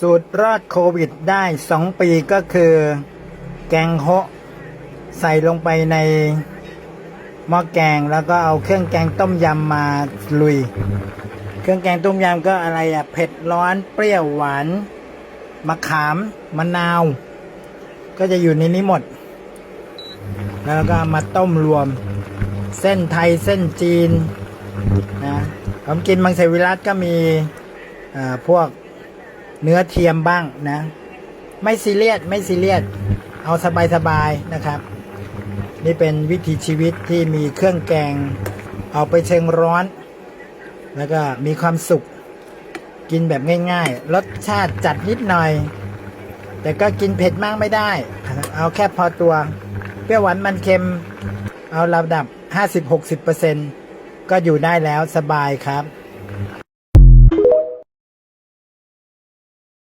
สูตรรอดโควิดได้สองปีก็คือ แกงโฮะใส่ลงไปในหม้อแกงแล้วก็เอาเครื่องแกงต้มยำมาลุย เครื่องแกงต้มยำก็อะไรอะเผ็ดร้อนเปรี้ยวหวานมะขามมะนาว ก็จะอยู่ในนี้หมด แล้วก็มาต้มรวม เส้นไทยเส้นจีนนะผมกินมังสวิรัตก็มีอ่าพวก เนื้อเทียมบ้างนะ ไม่ซีเรียสไม่ซีเรียสเอาสบายๆนะครับ นี่เป็นวิถีชีวิตที่มีเครื่องแกง เอาไปเชิงร้อน แล้วก็มีความสุขกินแบบง่ายๆ รสชาติจัดนิดหน่อย แต่ก็กินเผ็ดมากไม่ได้ เอาแค่พอตัว เปรี้ยวหวานมันเค็ม เอาระดับ 50-60%ก็อยู่ได้แล้วสบายครับ